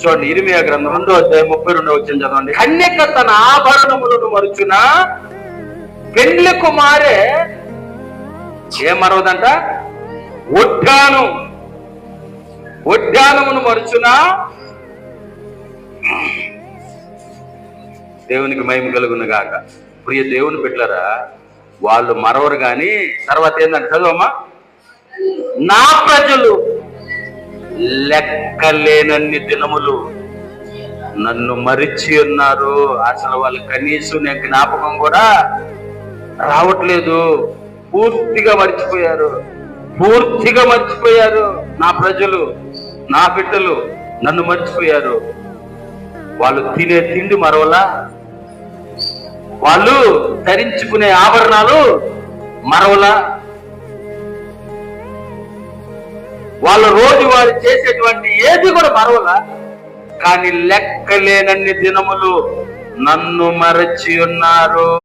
చూడండి ఇరిమియా గ్రంథం రెండో అధ్యాయం ముప్పై రెండో వచ్చిన చదవండి. కన్యక తన ఆభరణములను మరుచున పెండ్లి కుమారే ఏం మరవదంట ఒడ్డాను ఒడ్డానమును మరుచున దేవునికి మహిమ కలుగును గాక. ప్రియ దేవుని బిడ్డలారా వాళ్ళు మరవరు గాని తర్వాత ఏంటంటే చదువమ్మా? నా ప్రజలు. లెక్కలేనన్ని దినములు. నన్ను మరిచి ఉన్నారు. అసలు వాళ్ళు కనీసం నేను జ్ఞాపకం కూడా రావట్లేదు. పూర్తిగా మర్చిపోయారు. పూర్తిగా మర్చిపోయారు నా ప్రజలు నా బిడ్డలు. నన్ను మర్చిపోయారు. వాళ్ళు తినే తిండి మరవలా. వాళ్ళు ధరించుకునే ఆభరణాలు మరవలా. వాళ్ళ రోజు వారు చేసే మరవలా కానీ లెక్కలేనన్ని దినములు నన్ను మరచి ఉన్నారు